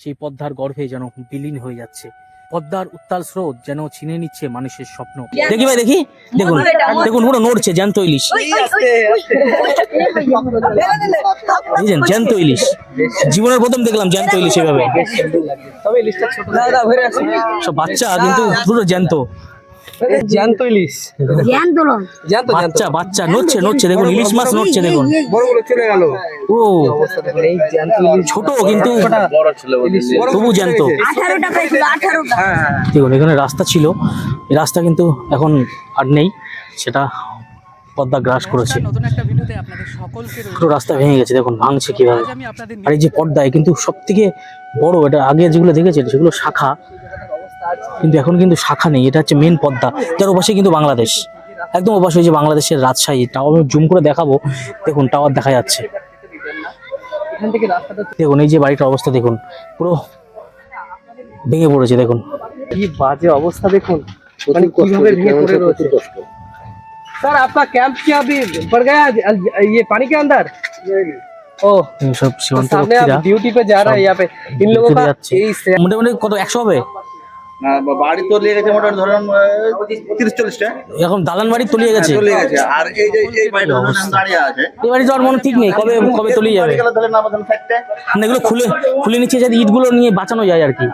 সেই পদ্মার গর্ভে যেন বিলীন হয়ে যাচ্ছে। পদ্মার উত্তাল স্রোত যেন ছিনে নিচ্ছে মানুষের স্বপ্ন। দেখি ভাই দেখি? দেখুন দেখুন পুরো নড়ছে জ্যান্ত ইলিশ। বুঝলেন জ্যান্ত ইলিশ। জীবনের প্রথম দেখলাম জ্যান্ত ইলিশ এভাবে। সব বাচ্চা কিন্তু পুরো জ্যান্ত। জ্যান্ত ইলিশ। জ্যান্ত জ্যান্ত বাচ্চা বাচ্চা নড়ছে নড়ছে দেখুন ইলিশ মাছ নড়ছে দেখুন। বড়গুলো চলে গেল। ও। জ্যান্ত ইলিশ। ছোট কিন্তু। তবু জ্যান্ত। পেয়েছিল আঠারোটা দেখুন এখানে রাস্তা ছিল। এই রাস্তা কিন্তু এখন আর নেই। সেটা পদ্মা গ্রাস করেছে। নতুন একটা ভিডিওতে আপনাদের সকলকে পুরো রাস্তা ভেঙে গেছে দেখুন ভাঙছে কীভাবে। আর এই যে পর্দায় কিন্তু সব থেকে বড় এটা আগে যেগুলো দেখেছেন সেগুলো শাখা। কিন্তু এখন কিন্তু শাখা নেই এটা হচ্ছে মেন পদ্মা যার ওপাশে কিন্তু বাংলাদেশ একদম ওপাশে ওই যে বাংলাদেশের রাজশাহী টাওয়ার আমি জুম করে দেখাবো দেখুন টাওয়ার দেখা যাচ্ছে এখান থেকে রাস্তাটা দেখুন এই যে বাড়িটার অবস্থা দেখুন পুরো ভেঙে পড়েছে দেখুন কি বাজে অবস্থা দেখুন মানে কিভাবে ভেঙে পড়ে রয়েছে सर आपका कैंप क्या अभी पड़ गया अल- ये पानी के अंदर ओ এই সব तो সীমান্ত सामने রক্ষীরা आप ड्यूटी पे जा रहा है यहाँ पे इन लोगों ঘুরে का যাচ্ছে। यही से- মোটামুটি কত একশো হবে না বা- বাড়ি তলিয়ে গেছে মোটামুটি ধরেন তিরিশ চল্লিশটা এখন দালান বাড়ি তলিয়ে গেছে। তলিয়ে গেছে। আর এই যে এই বাড়িটা দাঁড়িয়ে আছে। এই বাড়ি যাওয়ার মনে ঠিক নেই কবে কবে তলিয়ে যাবে। বাড়ি গেলে ধরেন আমাদের সাইডটা এগুলো খুলে খুলে নিচ্ছে যাতে ইটগুলো নিয়ে বাঁচানো যায় আর কি।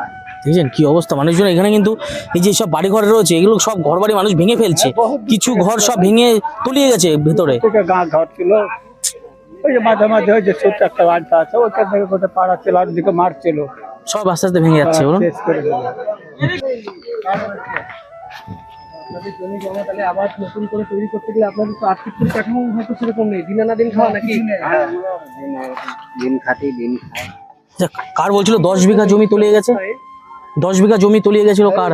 দেখছেন কি অবস্থা? মানুষজন এখানে কিন্তু এই যে সব বাড়ি ঘর রয়েছে এগুলো সব ঘর বাড়ি মানুষ ভেঙে ফেলছে। কিছু ঘর সব ভেঙে তলিয়ে গেছে ভেতরে। ঘর ছিল। ওই যে মাঝে মাঝে ওই যে ছোট্ট একটা বাড়িটা আছে ওইখান থেকে গোটা পাড়া ছিল আর দিকে মারছিল সব আস্তে আস্তে ভেঙে যাচ্ছে বলুন। করে দিল আপনাদের জমি জমা তাহলে আবার নতুন করে তৈরি করতে গেলে আপনাদের তো আর্থিক পরিকাঠামো হয়তো সেরকম নেই দিন আনা দিন খাওয়া নাকি দিন খাটি দিন খাই কার বলছিল দশ বিঘা জমি তলিয়ে গেছে? দশ বিঘা জমি তলিয়ে গেছিল কার?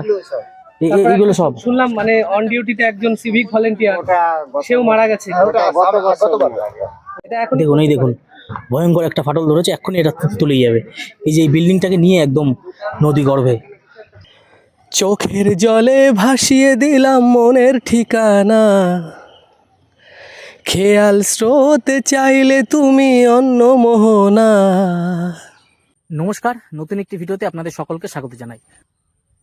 এইগুলো সব। শুনলাম মানে অন ডিউটিতে একজন সিভিক ভলেন্টিয়ার সেও মারা গেছে। দেখুন এই দেখুন। ভয়ঙ্কর একটা ফাটল ধরেছে এক্ষুনি এটা তুলে যাবে। এই যে এই বিল্ডিংটাকে নিয়ে একদম নদী গর্ভে। চোখের জলে ভাসিয়ে দিলাম মনের ঠিকানা। খেয়াল স্রোতে চাইলে তুমি অন্য মোহনা। নমস্কার নতুন একটি ভিডিওতে আপনাদের সকলকে স্বাগত জানাই।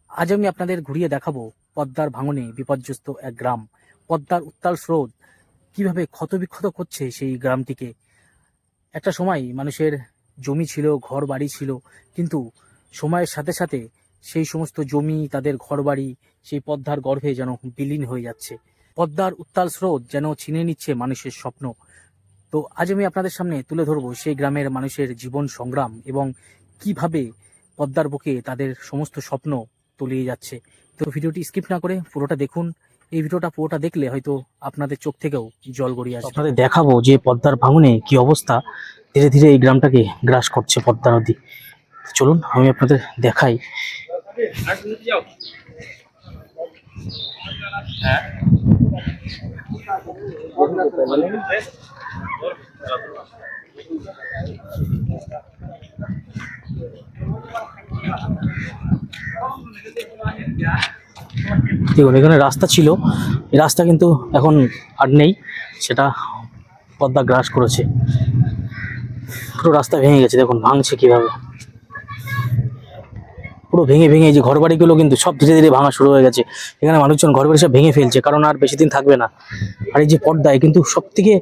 আজ আমি আপনাদের ঘুরিয়ে দেখাবো পদ্মার ভাঙনে বিপর্যস্ত এক গ্রাম। পদ্মার উত্তাল স্রোত কীভাবে ক্ষতবিক্ষত করছে সেই গ্রামটিকে একটা সময় মানুষের জমি ছিল ঘর বাড়ি ছিল, কিন্তু সময়ের সাথে সাথে সেই সমস্ত জমি, তাদের ঘর বাড়ি সেই পদ্মার গর্ভে যেন বিলীন হয়ে যাচ্ছে। পদ্মার উত্তাল স্রোত যেন ছিনে নিচ্ছে মানুষের স্বপ্ন। তো আজ আমি আপনাদের সামনে তুলে ধরবো সেই গ্রামের মানুষের জীবন সংগ্রাম এবং কীভাবে পদ্মার বুকে তাদের সমস্ত স্বপ্ন তলিয়ে যাচ্ছে। তো ভিডিওটি স্কিপ না করে পুরোটা দেখুন। এই ভিডিওটা পুরোটা দেখলে হয়তো আপনাদের চোখ থেকেও জল গড়িয়ে আসবে। আপনাদের দেখাবো যে পদ্মার ভাঙনে কি অবস্থা। ধীরে ধীরে এই গ্রামটাকে গ্রাস করছে পদ্মা নদী। চলুন আমি আপনাদের দেখাই। দেখুন এখানে রাস্তা ছিল। রাস্তা কিন্তু এখন আর নেই, সেটা পদ্মা গ্রাস করেছে। পুরো রাস্তা ভেঙে গেছে, দেখুন ভাঙছে কীভাবে। পুরো ভেঙে ভেঙে যে ঘর বাড়িগুলো কিন্তু সব ধীরে ধীরে ভাঙা শুরু হয়ে গেছে। এখানে মানুষজন ঘর বাড়ি সব ভেঙে ফেলছে, কারণ আর বেশি দিন থাকবে না। আর এই যে পর্দায় কিন্তু সব থেকে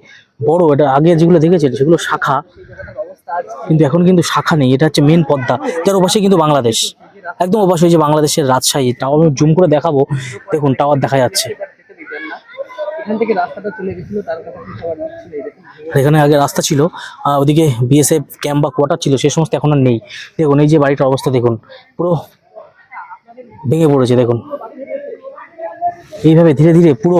বড়, এটা আগে যেগুলো দেখেছেন, সেগুলো শাখা। কিন্তু এখন কিন্তু শাখা নেই, এটা হচ্ছে মেন পদ্মা। যার ওপাশে কিন্তু বাংলাদেশ। একদম ওপাশে হয়েছে যে বাংলাদেশের রাজশাহী টাওয়ার জুম করে দেখাবো। দেখুন টাওয়ার দেখা যাচ্ছে। এখান আগে রাস্তা ছিল ওদিকে বিএসএফ ক্যাম্প বা কোয়ার্টার ছিল সে সমস্ত এখন আর নেই। দেখুন এই যে বাড়িটার অবস্থা দেখুন পুরো ভেঙে পড়েছে দেখুন। এইভাবে ধীরে ধীরে পুরো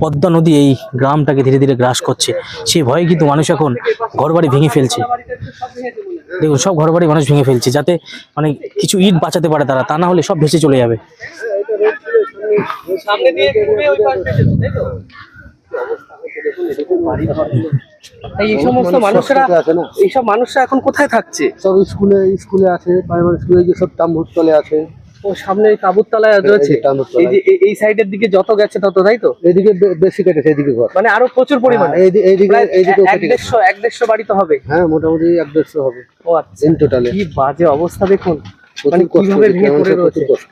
পদ্মা নদী এই গ্রামটাকে ধীরে ধীরে গ্রাস করছে। সেই ভয়ে কিন্তু মানুষ এখন ঘরবাড়ি ভেঙে ফেলছে। দেখুন সব ঘরবাড়ি মানুষ ভেঙে ফেলছে যাতে মানে কিছু ইট বাঁচাতে পারে তারা তা না হলে সব ভেসে চলে যাবে। এই সমস্ত মানুষরা এইসব মানুষরা এখন কোথায় থাকছে? সব স্কুলে স্কুলে আছে প্রাইমারি স্কুলে যে সব টাম্বুর তলে আছে। ও সামনে এই তাঁবুর তলায় রয়েছে এই যে এই- এই সাইডের দিকে যত গেছে তত তাই তো এদিকে বে- বেশি কেটেছে এদিকে ঘর মানে আরো প্রচুর পরিমাণে হ্যাঁ, এইদি- এইদিকে প্রায় এইদিকেও এক কেটে গেছে। দেড়শো এক দেড়শো বাড়ি তো হবে হ্যাঁ মোটামুটি এক দেড়শো হবে ও আচ্ছা ইন টোটালে কি বাজে অবস্থা দেখুন প্রচুর মানে কষ্ট কিভাবে হচ্ছে, ভেঙে পড়ে মানুষের রয়েছে প্রচুর কষ্ট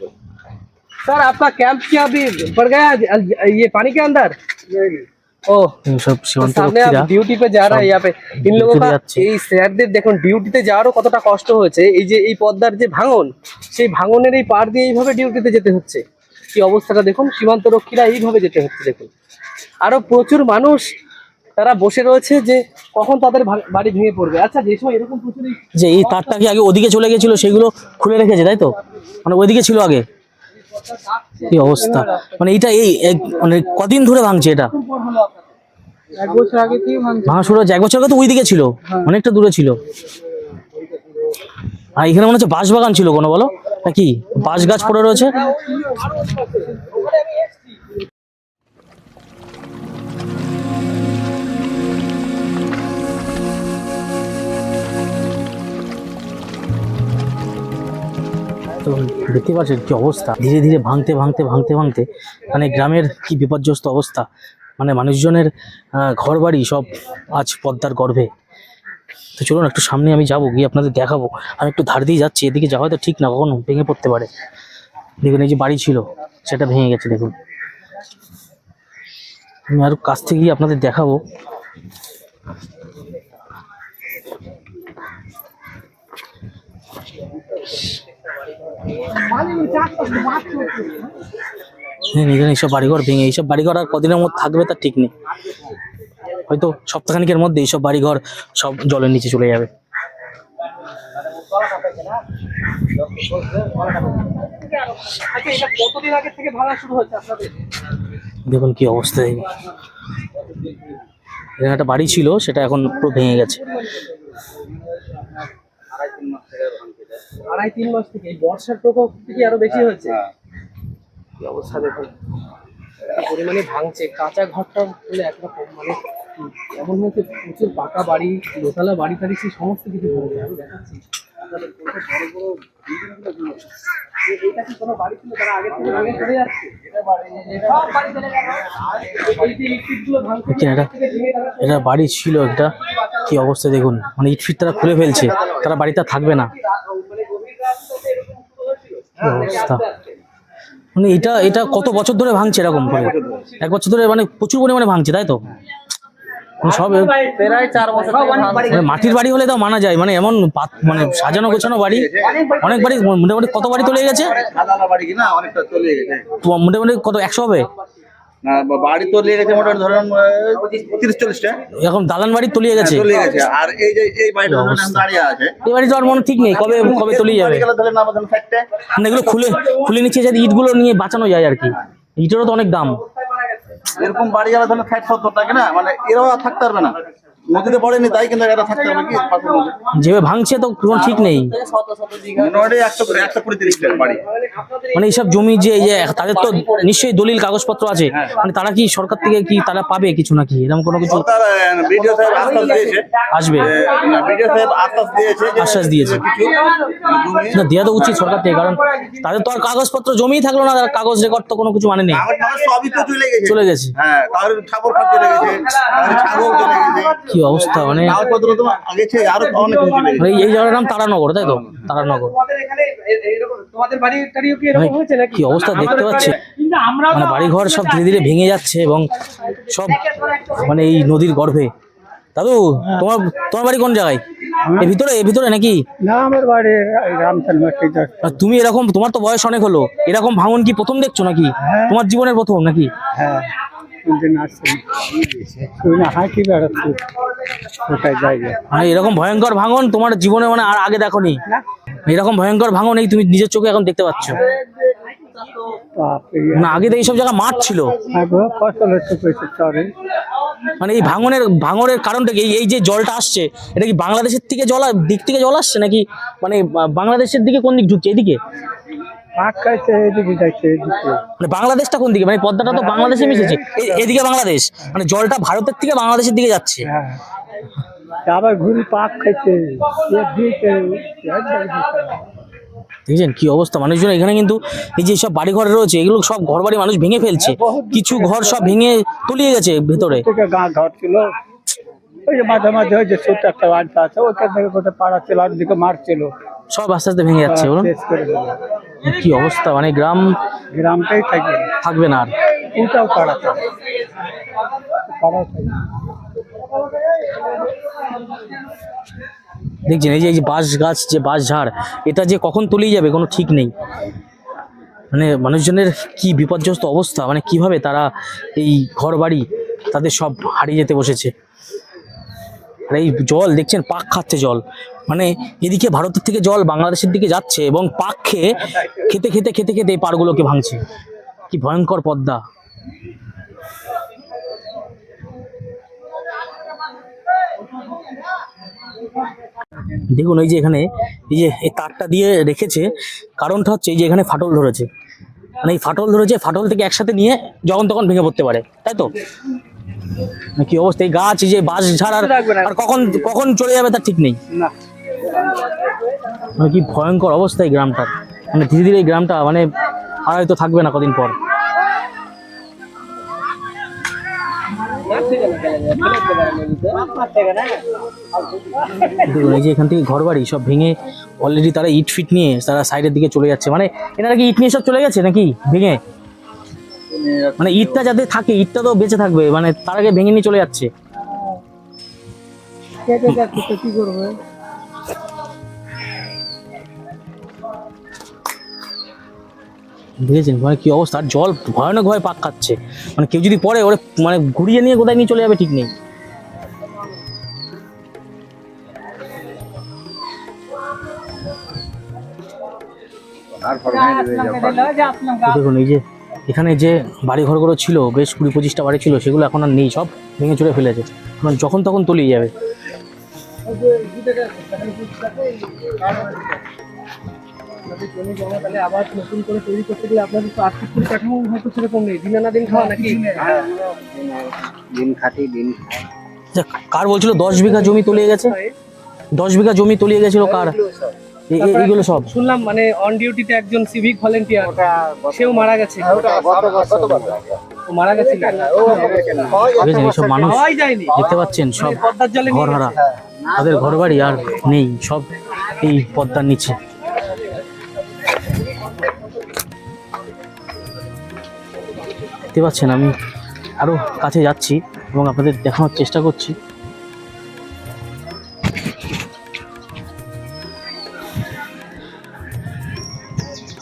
सर आपका कैंप क्या अभी पड़ गया अल- ये पानी के अंदर ও সব ডিউটিতে যারা স্যারদের দেখুন ডিউটিতে যাওয়ারও কতটা কষ্ট হয়েছে। এই যে এই পদ্মার যে ভাঙন সেই ভাঙনের এই দিয়ে এইভাবে ডিউটিতে যেতে হচ্ছে। অবস্থাটা দেখুন এইভাবে যেতে হচ্ছে দেখুন। আরও প্রচুর মানুষ তারা বসে রয়েছে যে কখন তাদের বাড়ি ভেঙে পড়বে। আচ্ছা যে সময় এরকম প্রচুর যে এই তারটা কি আগে ওদিকে চলে গেছিল সেগুলো খুলে রেখেছে তাই তো? মানে ওইদিকে ছিল আগে? কি অবস্থা? মানে এটা এই মানে কদিন ধরে ভাঙছে এটা? এক বছর ভাঙা শুরু হচ্ছে এক বছর আগে তো ওইদিকে ছিল অনেকটা দূরে ছিল। আর এখানে মনে হচ্ছে বাঁশ বাগান ছিল কোনো বলো? নাকি বাঁশ গাছ পড়ে রয়েছে? তো দেখতে পাচ্ছেন কি অবস্থা। ধীরে ধীরে ভাঙতে ভাঙতে ভাঙতে ভাঙতে মানে গ্রামের কি বিপর্যস্ত অবস্থা। মানে মানুষজনের ঘর বাড়ি সব আজ পদ্মার গর্ভে। তো চলুন একটু সামনে আমি যাব, গিয়ে আপনাদের দেখাবো। আমি একটু ধার দিয়ে যাচ্ছি, এদিকে যাওয়া তো ঠিক না, কখনো ভেঙে পড়তে পারে। দেখুন, এই যে বাড়ি ছিল, সেটা ভেঙে গেছে, দেখুন। আমি আরও কাছ থেকে গিয়ে আপনাদের দেখাবো। এইসব বাড়িঘর ভেঙে আর কদিনের মধ্যে থাকবে তার ঠিক নেই। হয়তো সপ্তাহখানিকের মধ্যে এইসব বাড়িঘর সব জলের নিচে চলে যাবে। দেখুন কি অবস্থা এখানে একটা বাড়ি ছিল, সেটা এখন পুরো ভেঙে গেছে। আড়াই তিন মাস থেকে এই বর্ষার প্রকোপ থেকে আরও বেশি হচ্ছে কি অবস্থা দেখুন? পরিমাণে ভাঙছে? কাঁচা ঘরটা হলে একরকম মানে এমন হচ্ছে প্রচুর পাকা বাড়ি দোতলা বাড়ি টাড়ি সেই সমস্ত কিছু ভেঙে আমি দেখাচ্ছি। আপনাদের বড় বড় এটা কি কোনো বাড়ি ছিল? তারা আগে থেকে ভেঙে চলে যাচ্ছে? এটা বাড়ি একটা। কি অবস্থা দেখুন? মানে ইট ফিট তারা খুলে ফেলছে। তারা বাড়িতে থাকবে না। অবস্থা? মানে এটা এটা কত বছর ধরে ভাঙছে এরকম করে? এক বছর ধরে মানে প্রচুর পরিমাণে ভাঙছে তাই তো? সব প্রায় চার বছর থেকে ভাঙছে। মাটির বাড়ি হলে তাও মানা যায় মানে এমন পাত- মানে সাজানো গোছানো বাড়ি। অনেক বাড়ি মোটামুটি কত বাড়ি তলে গেছে? সাদা বাড়ি কি না? অনেকটা চলে গেছে। তো মোটামুটি কত একশো হবে? না বা- বাড়ি তলিয়ে গেছে মোটামুটি ধরেন তিরিশ চল্লিশটা। এরকম দালান বাড়ি তলিয়ে গেছে। গেছে। আর এই যে এই বাড়িটা দাঁড়িয়ে আছে। এই বাড়ি তো মনে ঠিক নেই কবে কবে তলিয়ে যাবে? মানে এগুলো খুলে খুলে ইটগুলো নিয়ে বাঁচানো যায় আর কি। ইটেরও তো অনেক দাম। এরকম বাড়ি গেলে ধরেন ষাট সত্তর না? মানে এরাও থাকতে পারবে না। নদীতে পড়েনি তাই কিন্তু এরা থাকতে পারবে কি যেভাবে ভাঙছে তো কোনো ঠিক নেই। মানে এইসব জমি যে এই যে তাদের তো নিশ্চয়ই দলিল কাগজপত্র আছে। মানে তারা কি সরকার থেকে কি তারা পাবে কিছু নাকি? এরকম কোনো কিছু? বিডিও সাহেব আশ্বাস দিয়েছে। আসবে। বিডিও সাহেব আশ্বাস দিয়েছে আশ্বাস দিয়েছে। না দেওয়া তো উচিত সরকার থেকে কারণ তাদের তো আর কাগজপত্র জমিই থাকল না তার কাগজ রেকর্ড তো কোনো কিছু মানে নেই। সবই তো চলে গেছে। চলে গেছে। হ্যাঁ ঠাকুর চলে গেছে ছাগল চলে গেছে। কি অবস্থা? মানে মানে এই জায়গাটার নাম তারানগর তাই তো? তারানগর। তোমাদের এখানে এ- এরকম তোমাদের বাড়ি টাড়িও কি এরকম হয়েছে নাকি? কি অবস্থা দেখতে পাচ্ছে। মানে বাড়িঘর সব ধীরে ধীরে ভেঙে যাচ্ছে এবং সব মানে এই নদীর গর্ভে। দাদু তোমার তোমার বাড়ি কোন জায়গায়? এর ভিতরে এর ভিতরে নাকি? না আমার বাড়ি তুমি এরকম তোমার তো বয়স অনেক হলো। এরকম ভাঙন কি প্রথম দেখছ নাকি? তোমার জীবনের প্রথম নাকি? হ্যাঁ বেড়াচ্ছি? ওটাই জায়গা। মানে এরকম ভয়ঙ্কর ভাঙন তোমার জীবনে মানে আর আগে দেখোনি? এরকম ভয়ঙ্কর ভাঙন এই তুমি নিজের চোখে এখন দেখতে পাচ্ছ? বাপরে। মানে আগে তো এইসব জায়গা মাঠ ছিল। চরে মানে এই ভাঙনের ভাঙনের কারণটা কি? এই- যে জলটা আসছে এটা কি বাংলাদেশের থেকে জল দিক থেকে জল আসছে নাকি মানে বাংলাদেশের দিকে কোন দিক ঢুকছে? এদিকে? পাক খাইছে এদিকে যাচ্ছে এদিকে মানে বাংলাদেশটা কোন দিকে? মানে পদ্মাটা তো বাংলাদেশে মিশেছে। এদিকে বাংলাদেশ। মানে জলটা ভারতের থেকে বাংলাদেশের দিকে যাচ্ছে। হ্যাঁ। আবার ঘুরি পাক খাইছে দেখছেন কি অবস্থা? মানুষজন এখানে কিন্তু এই যে সব বাড়ি ঘর রয়েছে এগুলো সব ঘর বাড়ি মানুষ ভেঙে ফেলছে। কিছু ঘর সব ভেঙে তলিয়ে গেছে ভেতরে। ঘর ছিল ওই যে মাঝে মাঝে ওই যে ছোট্ট একটা বাড়িটা আছে ওইখান থেকে গোটা পাড়া ছিল আর দিকে মারছিল সব আস্তে আস্তে ভেঙে যাচ্ছে বলুন। দিল কি অবস্থা? মানে গ্রাম গ্রামটাই থাকবে। থাকবে না আর? ওটাও পাড়া দেখছেন এই যে এই যে বাঁশ গাছ যে বাঁশ ঝাড় এটা যে কখন তলিয়ে যাবে কোনো ঠিক নেই। মানে মানুষজনের কি বিপর্যস্ত অবস্থা? মানে কীভাবে তারা এই ঘর বাড়ি তাদের সব হারিয়ে যেতে বসেছে? আর এই জল দেখছেন, পাক খাচ্ছে জল। মানে এদিকে ভারতের থেকে জল বাংলাদেশের দিকে যাচ্ছে এবং পাক খেয়ে খেতে খেতে খেতে খেতে এই পাড়গুলোকে ভাঙছে। কি ভয়ঙ্কর পদ্মা। দেখুন ওই যে এখানে, এই যে এই তারটা দিয়ে রেখেছে, কারণটা হচ্ছে এই যে এখানে ফাটল ধরেছে। মানে এই ফাটল ধরেছে, ফাটল থেকে একসাথে নিয়ে যখন তখন ভেঙে পড়তে পারে, তাই তো? মানে কি অবস্থা? এই গাছ যে বাঁশ ঝাড় আর কখন কখন চলে যাবে তার ঠিক নেই। মানে কি ভয়ঙ্কর অবস্থা এই গ্রামটার। মানে ধীরে ধীরে এই গ্রামটা মানে আর হয়তো থাকবে না কদিন পর। এই যে এখান থেকে ঘর বাড়ি সব ভেঙে অলরেডি তারা ইট ফিট নিয়ে তারা সাইডের দিকে চলে যাচ্ছে। মানে এনারা কি ইট নিয়ে সব চলে গেছে নাকি? ভেঙে? মানে ইটটা যাতে থাকে ইটটা তো বেঁচে থাকবে মানে তার আগে ভেঙে নিয়ে চলে যাচ্ছে। কি করবে বুঝেছেন মানে কি অবস্থা? আর জল ভয়ানক ভয় পাক খাচ্ছে। মানে কেউ যদি পড়ে ওরে মানে ঘুরিয়ে নিয়ে কোথায় নিয়ে চলে যাবে ঠিক নেই। দেখুন এই যে এখানে যে বাড়ি ঘরগুলো ছিল বেশ কুড়ি পঁচিশটা বাড়ি ছিল সেগুলো এখন আর নেই সব ভেঙে চুরে ফেলেছে। মানে যখন তখন তলিয়ে যাবে। আপনাদের জমি জমা তাহলে আবার নতুন করে তৈরি করতে গেলে আপনাদের তো আর্থিক পরিকাঠামো হয়তো সেরকম নেই দিন আনা দিন খাওয়া নাকি দিন খাটি দিন আচ্ছা, কার বলছিল দশ বিঘা জমি তলিয়ে গেছে? দশ বিঘা জমি তলিয়ে গেছিল কার? এইগুলো সব। শুনলাম মানে অন ডিউটিতে একজন সিভিক ভলেন্টিয়ার সেও মারা গেছে। মারা গেছে বুঝেছেন এইসব মানুষ দেখতে পাচ্ছেন সব পদ্মার জলে নিয়ে ঘর হারা তাদের ঘর বাড়ি আর নেই সব এই পদ্মার নিচে। দেখতে পাচ্ছেন আমি আরও কাছে যাচ্ছি এবং আপনাদের দেখানোর চেষ্টা করছি।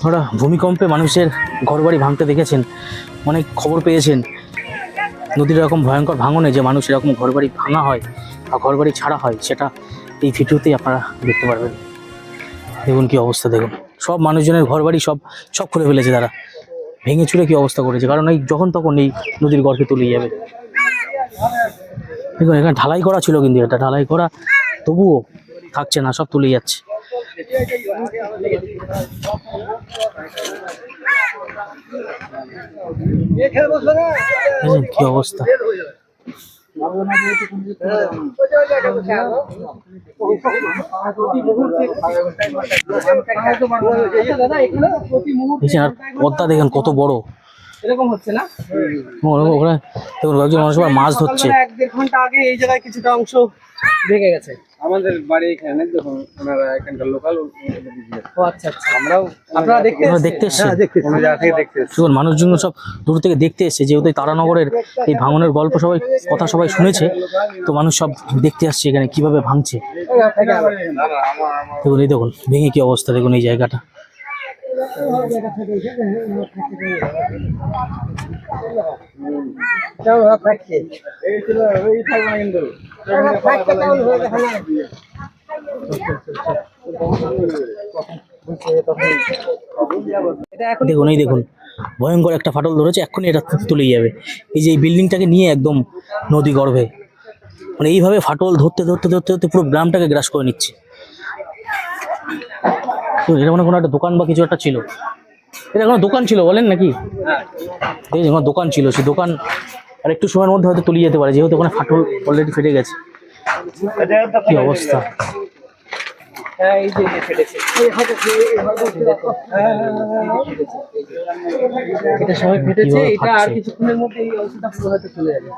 ওরা ভূমিকম্পে মানুষের ঘরবাড়ি ভাঙতে দেখেছেন, অনেক খবর পেয়েছেন। নদীর এরকম ভয়ঙ্কর ভাঙনে যে মানুষ এরকম ঘরবাড়ি ভাঙা হয় বা ঘরবাড়ি ছাড়া হয়, সেটা এই ভিডিওতেই আপনারা দেখতে পারবেন। দেখুন কি অবস্থা, দেখুন। সব মানুষজনের ঘরবাড়ি সব সব খুলে ফেলেছে তারা। ভেঙে চুরে কি অবস্থা করেছে? কারণ এই যখন তখন এই নদীর গর্ভে তুলে যাবে। দেখুন, এখানে ঢালাই করা ছিল কিন্তু এটা। ঢালাই করা তবুও থাকছে না, সব তুলে যাচ্ছে। কি অবস্থা। পদ্মা দেখেন কত বড়। এরকম হচ্ছে না ওখানে মানুষ মাছ ধরছে। এক দেড় ঘণ্টা আগে এই জায়গায় কিছুটা অংশ ভেঙে গেছে। আমাদের বাড়ি এখানে দেখুন ওনারা এখানকার লোকাল ও আচ্ছা আচ্ছা। আমরাও আপনারা দেখতে ওরা এসেছেন? দেখতে এসছে কোনো জায়গা থেকে দেখতে এসেছি। দেখুন মানুষজন সব দূর থেকে দেখতে এসেছে যেহেতু এই তারানগরের এই ভাঙনের গল্প সবাই কথা সবাই শুনেছে তো মানুষ সব দেখতে আসছে এখানে কীভাবে ভাঙছে। দেখুন এই দেখুন ভেঙে কি অবস্থা দেখুন এই জায়গাটা। দেখুন, এই দেখুন, ভয়ঙ্কর একটা ফাটল ধরেছে, এক্ষুনি এটা তুলে যাবে। এই যে এই বিল্ডিংটাকে নিয়ে একদম নদী গর্ভে মানে এইভাবে ফাটল ধরতে ধরতে ধরতে ধরতে পুরো গ্রামটাকে গ্রাস করে নিচ্ছে। এটা মানে কোনো একটা দোকান বা কিছু একটা ছিল। এটা কোনো দোকান ছিল বলেন নাকি? দেখছি কোনো দোকান ছিল সেই দোকান আর একটু সময়ের মধ্যে হয়তো তুলে যেতে পারে যেহেতু ওখানে ফাটল অলরেডি ফেটে গেছে। কি অবস্থা? এটা সবাই ফেটেছে এটা আর কিছুক্ষণের মধ্যে এই অংশটা পুরো হয়তো চলে যাবে।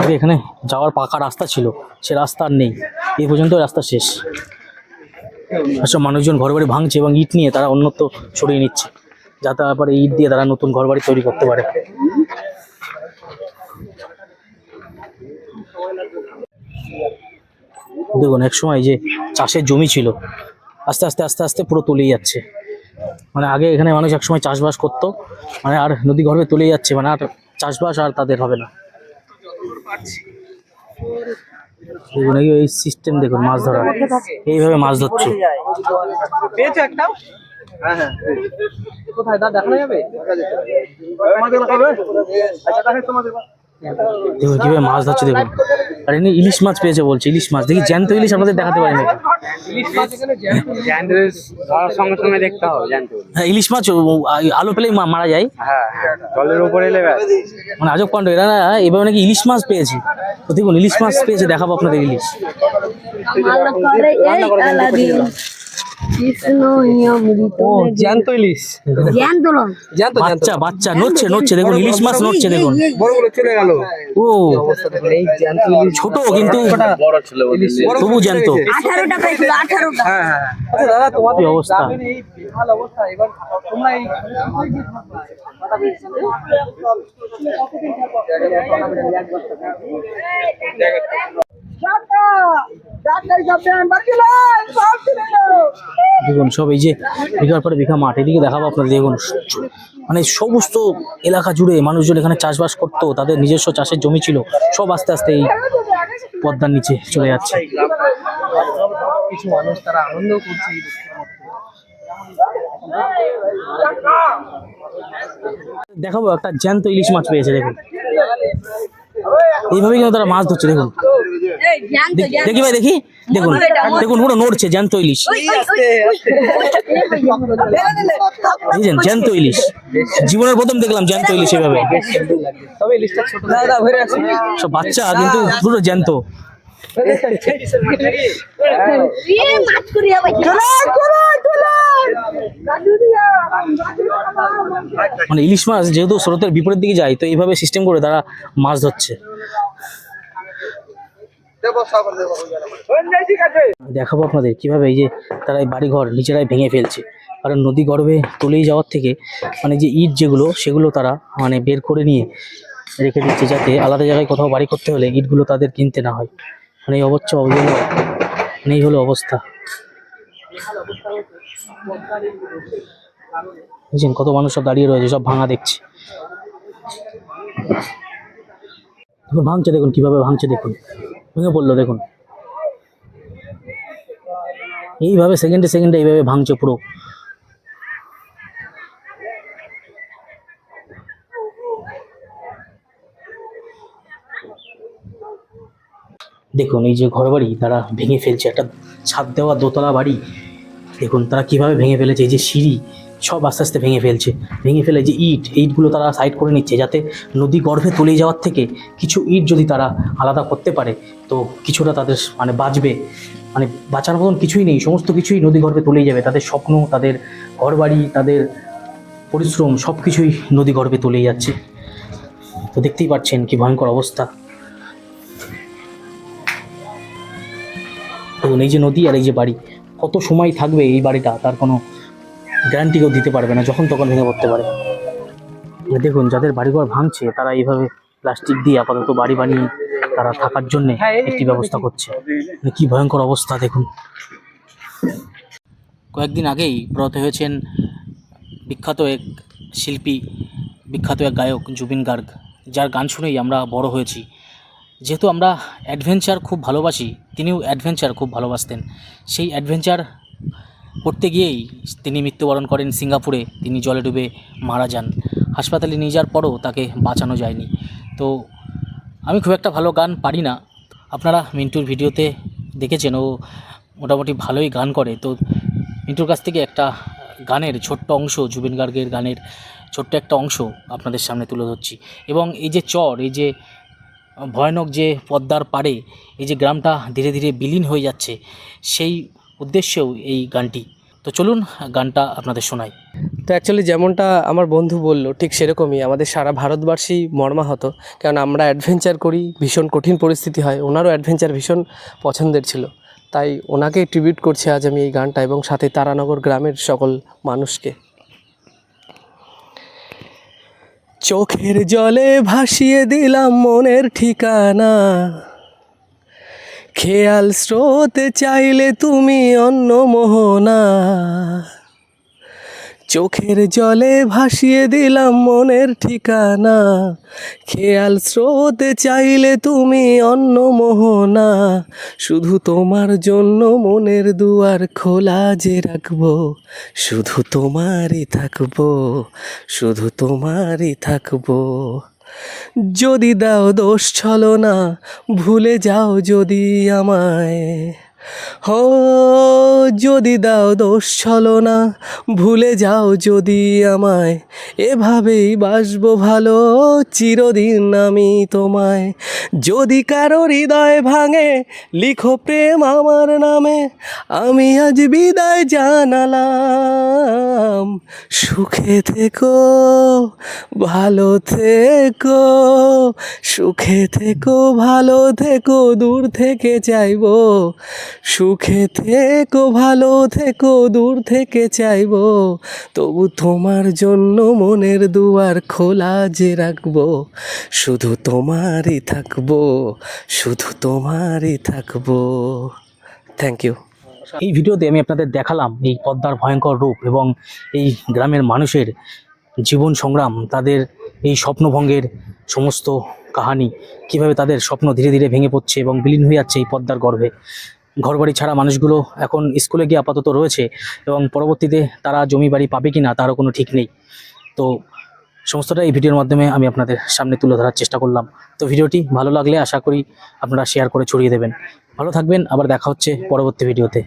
আগে এখানে যাওয়ার পাকা রাস্তা ছিল, সে রাস্তা আর নেই। এই পর্যন্ত রাস্তা শেষ। সব মানুষজন ঘর বাড়ি ভাঙছে এবং ইট নিয়ে তারা অন্যত্র ছড়িয়ে নিচ্ছে, যাতে তারপরে ইট দিয়ে তারা নতুন ঘর বাড়ি তৈরি করতে পারে। দেখুন এক সময় যে চাষের জমি ছিল, আস্তে আস্তে আস্তে আস্তে পুরো তলিয়ে যাচ্ছে। মানে আগে এখানে মানুষ একসময় চাষবাস করতো মানে আর নদী গর্ভে তলিয়ে যাচ্ছে মানে আর চাষবাস আর তাদের হবে না। দেখুন, এই- সিস্টেম দেখুন, মাছ ধরার এইভাবে মাছ ধরছে। হ্যাঁ হ্যাঁ। কোথায়? দা, দেখানো যাবে? দেখুন কীভাবে মাছ ধরছে দেখুন আর এমনি ইলিশ মাছ পেয়েছে বলছে, ইলিশ মাছ। দেখি জ্যান্ত ইলিশ আপনাদের দেখাতে পারি হবে হ্যাঁ ইলিশ মাছ আলো পেলেই মারা যায়। জলের উপরে মানে আজব কাণ্ড। এরা না, এভাবে নাকি ইলিশ মাছ পেয়েছে। তো দেখুন ইলিশ মাছ পেয়েছে, দেখাবো আপনাদের ইলিশ। ও জ্যান্ত ইলিশ। জ্যান্ত বাচ্চা বাচ্চা নড়ছে নড়ছে দেখুন ইলিশ মাছ নড়ছে দেখুন। বড়গুলো চলে গেল। ও। ইলিশ ছোট কিন্তু। বড় তবু জ্যান্ত। হ্যাঁ হ্যাঁ। দাদা কি অবস্থা? অবস্থা এবার তোমরা এই? দেখুন সব এই যে বিঘার পরে বিঘা মাঠ এদিকে দেখাবো আপনাদের দেখুন মানে সমস্ত এলাকা জুড়ে মানুষজন এখানে চাষবাস করতো তাদের নিজস্ব চাষের জমি ছিল সব আস্তে আস্তে এই পদ্মার নিচে চলে যাচ্ছে। কিছু মানুষ তারা আনন্দ করছে এই দেখাবো একটা জ্যান্ত ইলিশ মাছ পেয়েছে দেখুন। এইভাবে কিন্তু তারা মাছ ধরছে দেখুন। দেখ- ভাই দেখি। দেখুন দেখুন পুরো নড়ছে জ্যান্ত ইলিশ। বুঝছেন জ্যান্ত ইলিশ। জীবনের প্রথম দেখলাম জ্যান্ত ইলিশ এভাবে। সব বাচ্চা কিন্তু পুরো জ্যান্ত। এ মাছ করি হবে চলো চলো চলো মানে ইলিশ মাছ যেহেতু স্রোতের বিপরীত দিকে যায় তো এইভাবে সিস্টেম করে তারা মাছ ধরছে। দেখাবো আপনাদের কীভাবে এই যে তারা এই বাড়িঘর নিজেরাই ভেঙে ফেলছে। কারণ নদী গর্ভে তলিয়ে যাওয়ার থেকে মানে যে ইট যেগুলো, সেগুলো তারা মানে বের করে নিয়ে রেখে দিচ্ছে যাতে আলাদা জায়গায় কোথাও বাড়ি করতে হলে ইটগুলো তাদের কিনতে না হয়। মানে এই অবস্থা মানে এই হলো অবস্থা। বুঝছেন কত মানুষ সব দাঁড়িয়ে রয়েছে, সব ভাঙা দেখছে। ভাঙছে দেখুন, কীভাবে ভাঙছে দেখুন। ভেঙে পড়ল, দেখুন। এইভাবে সেকেন্ডে সেকেন্ডে এইভাবে ভাঙছে পুরো। দেখুন, এই যে ঘর বাড়ি, তারা ভেঙে ফেলছে। একটা ছাদ দেওয়া দোতলা বাড়ি। দেখুন, তারা কীভাবে ভেঙে ফেলেছে। এই যে সিঁড়ি সব আস্তে আস্তে ভেঙে ফেলছে। ভেঙে ফেলে যে ইট, ইটগুলো তারা সাইড করে নিচ্ছে যাতে নদী গর্ভে তলিয়ে যাওয়ার থেকে কিছু ইট যদি তারা আলাদা করতে পারে, তো কিছুটা তাদের মানে বাঁচবে। মানে বাঁচার মতন কিছুই নেই, সমস্ত কিছুই নদী গর্ভে তলিয়ে যাবে। তাদের স্বপ্ন, তাদের ঘরবাড়ি, তাদের পরিশ্রম, সব কিছুই নদী গর্ভে তলিয়ে যাচ্ছে। তো দেখতেই পাচ্ছেন কি ভয়ঙ্কর অবস্থা। দেখুন, এই যে নদী আর এই যে বাড়ি, কত সময় থাকবে এই বাড়িটা? তার কোনো গ্যারান্টি কেউ দিতে পারবে না যখন তখন ভেঙে পড়তে পারে। দেখুন, যাদের বাড়িঘর ভাঙছে, তারা এইভাবে প্লাস্টিক দিয়ে আপাতত বাড়ি বানিয়ে তারা থাকার জন্য একটি ব্যবস্থা করছে। মানে কি ভয়ঙ্কর অবস্থা, দেখুন। কয়েকদিন আগেই ব্রত হয়েছেন বিখ্যাত এক শিল্পী, বিখ্যাত এক গায়ক, জুবিন গার্গ। যার গান শুনেই আমরা বড় হয়েছি। যেহেতু আমরা অ্যাডভেঞ্চার খুব ভালোবাসি, তিনিও অ্যাডভেঞ্চার খুব ভালোবাসতেন। সেই অ্যাডভেঞ্চার করতে গিয়েই তিনি মৃত্যুবরণ করেন সিঙ্গাপুরে। তিনি জলে ডুবে মারা যান। হাসপাতালে নিয়ে যাওয়ার পরও তাকে বাঁচানো যায়নি। তো আমি খুব একটা ভালো গান পারি না। আপনারা মিন্টুর ভিডিওতে দেখেছেন, ও মোটামুটি ভালোই গান করে। তো মিন্টুর কাছ থেকে একটা গানের ছোট্ট অংশ, জুবিন গার্গের গানের ছোট্ট একটা অংশ আপনাদের সামনে তুলে ধরছি। এবং এই যে চর, এই যে ভয়ানক যে পদ্মার পাড়ে, এই যে গ্রামটা ধীরে ধীরে বিলীন হয়ে যাচ্ছে, সেই উদ্দেশ্যেও এই গানটি। তো চলুন গানটা আপনাদের শোনাই। তো অ্যাকচুয়ালি যেমনটা আমার বন্ধু বলল, ঠিক সেরকমই আমাদের সারা ভারতবর্ষই মর্মাহত। কারণ আমরা অ্যাডভেঞ্চার করি, ভীষণ কঠিন পরিস্থিতি হয়, ওনারও অ্যাডভেঞ্চার ভীষণ পছন্দের ছিল। তাই ওনাকে ট্রিবিউট করছি আজ আমি এই গানটা এবং সাথে তারানগর গ্রামের সকল মানুষকে। চোখের জলে ভাসিয়ে দিলাম মনের ঠিকানা। খেয়াল স্রোতে চাইলে তুমি অন্য মোহনা। চোখের জলে ভাসিয়ে দিলাম মনের ঠিকানা। খেয়াল স্রোতে চাইলে তুমি অন্য মোহনা। শুধু তোমার জন্য মনের দুয়ার খোলা যে রাখব, শুধু তোমারই থাকব, শুধু তোমারই থাকব। যদি দাও দোষ ছলো না ভুলে যাও যদি আমায়। হো, যদি দাও দোষ ছলো না ভুলে যাও যদি আমায়। এভাবেই বাসবো ভালো, চিরদিন আমি তোমায়। যদি কারও হৃদয় ভাঙে, লিখো প্রেম আমার নামে। আমি আজ বিদায় জানালাম। সুখে থেকো, ভালো থেকো, সুখে থেকো, ভালো থেকো, দূর থেকে চাইব। সুখে থেকো, ভালো থেকো, দূর থেকে চাইব। তবু তোমার জন্য মনের দুয়ার খোলা যে রাখব, শুধু তোমারই থাকব, শুধু তোমারই থাকব। থ্যাংক ইউ এই ভিডিওতে আমি আপনাদের দেখালাম এই পদ্মার ভয়ঙ্কর রূপ এবং এই গ্রামের মানুষের জীবন সংগ্রাম, তাদের এই স্বপ্নভঙ্গের সমস্ত কাহানি, কীভাবে তাদের স্বপ্ন ধীরে ধীরে ভেঙে পড়ছে এবং বিলীন হয়ে যাচ্ছে এই পদ্মার গর্ভে। ঘরবাড়ি ছাড়া মানুষগুলো এখন স্কুলে গিয়ে আপাতত রয়েছে এবং পরবর্তীতে তারা জমি বাড়ি পাবে কি না তারও কোনো ঠিক নেই। তো সমস্তটা এই ভিডিওর মাধ্যমে আমি আপনাদের সামনে তুলে ধরার চেষ্টা করলাম। তো ভিডিওটি ভালো লাগলে আশা করি আপনারা শেয়ার করে ছড়িয়ে দেবেন। ভালো থাকবেন, আবার দেখা হচ্ছে পরবর্তী ভিডিওতে।